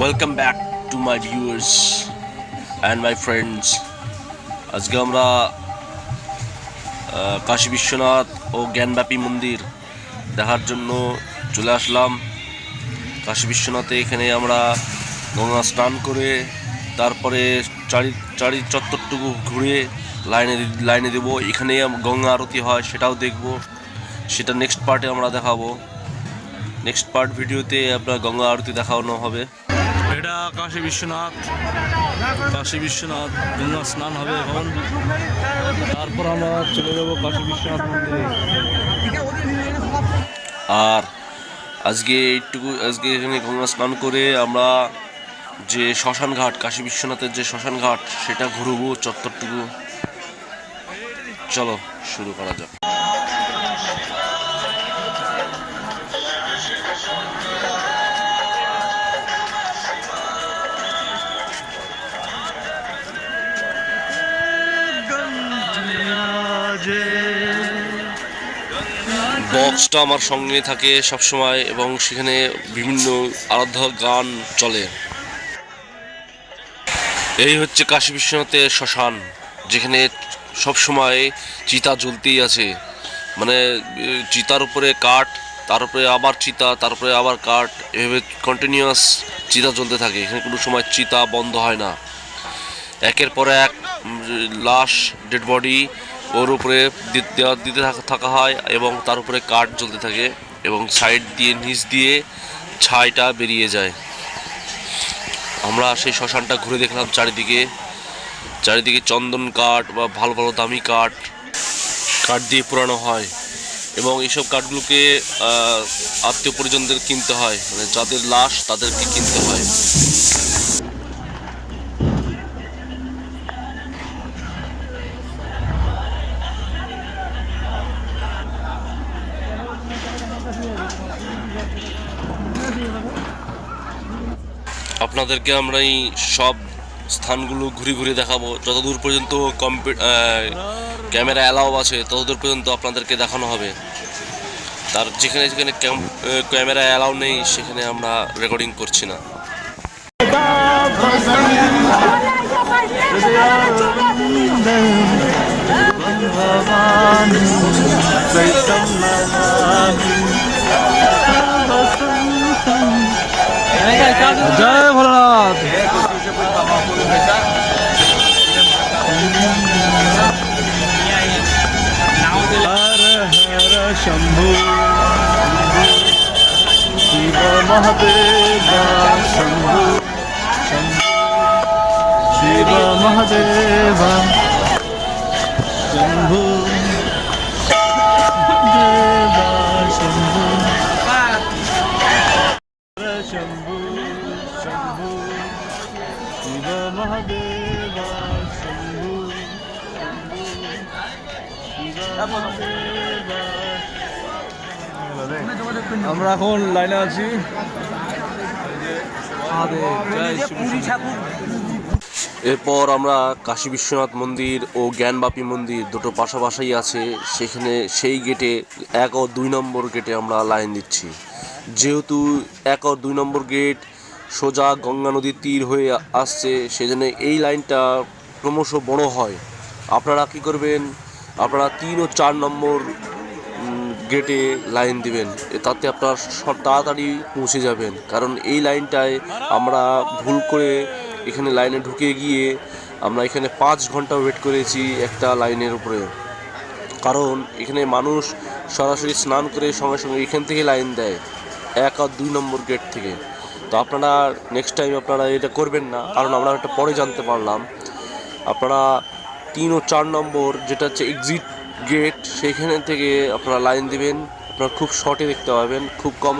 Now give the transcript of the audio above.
Welcome back to my viewers and my friends আজকে আমরা কাশী বিশ্বনাথ ও জ্ঞানব্যাপী মন্দির দেখার জন্য চলে আসলাম। কাশী বিশ্বনাথে এখানে আমরা গঙ্গা স্নান করে তারপরে চারি চারি চত্বরটুকু ঘুরে লাইনে লাইনে দেবো। এখানে গঙ্গা আরতি হয়, সেটাও দেখব। সেটা নেক্সট পার্টে আমরা দেখাবো। নেক্সট পার্ট ভিডিওতে আপনার গঙ্গা আরতি দেখানো হবে। এটা কাশী বিশ্বনাথ। কাশী বিশ্বনাথ, গঙ্গা স্নান হবে এখন। তারপর আমরা চলে যাব কাশী বিশ্বনাথ মন্দিরে। আর আজকে এইটুকু, আজকে এখানে গঙ্গা স্নান করে আমরা যে শ্মশান ঘাট, কাশী বিশ্বনাথের যে শ্মশান ঘাট, সেটা ঘুরবো চত্বরটুকু। চলো, শুরু করা যাক। বক্সটা আমার সঙ্গে থাকে সব সময় এবং সেখানে বিভিন্ন আরাধ্য গান চলে। এই হচ্ছে কাশী বিশ্বনাথের শ্মশান, যেখানে সব সময় চিতা জ্বলতেই আছে। মানে চিতার উপরে কাঠ, তার উপরে আবার চিতা তারপরে আবার কাঠ, এভাবে কন্টিনিউয়াস চিতা জ্বলতে থাকে। এখানে কোনো সময় চিতা বন্ধ হয় না। একের পর এক লাশ ডেড বডি ওর উপরে দিতে থাকা- হয় এবং তার উপরে কাঠ জ্বলতে থাকে এবং সাইড দিয়ে, নিচ দিয়ে ছাইটা বেরিয়ে যায়। আমরা সেই শ্মশানটা ঘুরে দেখলাম চারিদিকে। চারিদিকে চন্দন কাঠ বা ভালো ভালো দামি কাঠ কাঠ দিয়ে পোড়ানো হয় এবং এইসব কাঠগুলোকে আত্মীয় পরিজনদের কিনতে হয়। মানে যাদের লাশ তাদেরকে কিনতে হয়। আপনাদেরকে আমরা এই সব স্থানগুলো ঘুরে ঘুরে দেখাবো। যতদূর পর্যন্ত ক্যামেরা অ্যালাউ আছে, ততদূর পর্যন্ত আপনাদেরকে দেখানো হবে। তার যেখানে যেখানে ক্যাম- ক্যামেরা অ্যালাউ নেই, সেখানে আমরা রেকর্ডিং করছি না। জয় ভোলানাথ। শম্ভু। শিব মহাদেব শম্ভু। শিব মহাদেব শম্ভু। আমরা এখন লাইনে আছি। এরপর আমরা কাশী বিশ্বনাথ মন্দির ও জ্ঞানবাপী মন্দির দুটো পাশাপাশি আছে। সেখানে সেই গেটে এক ও দুই নম্বর গেটে আমরা লাইন দিচ্ছি। যেহেতু এক ও দুই নম্বর গেট সোজা গঙ্গা নদীর তীর হয়ে আসছে, সেজন্য এই লাইনটা ক্রমশ বড় হয়। আপনারা কি করবেন? আপনারা তিন ও চার নম্বর গেটে লাইন দিবেন। তাতে আপনারা সব তাড়াতাড়ি পৌঁছে যাবেন। কারণ এই লাইনটায় আমরা ভুল করে এখানে লাইনে ঢুকে গিয়ে আমরা এখানে পাঁচ ঘণ্টা ওয়েট করেছি একটা লাইনের উপরে। কারণ এখানে মানুষ সরাসরি স্নান করে সঙ্গে সঙ্গে এখান থেকে লাইন দেয়। এক আর দুই নম্বর গেট থেকে। তো আপনারা নেক্সট টাইম আপনারা এটা করবেন না, কারণ আমরা একটা পরে জানতে পারলাম। আপনারা তিন ও চার নম্বর, যেটা হচ্ছে এক্সিট গেট সেখানে থেকে আপনারা লাইন দিবেন। আপনারা খুব শর্টে দেখতে পাবেন, খুব কম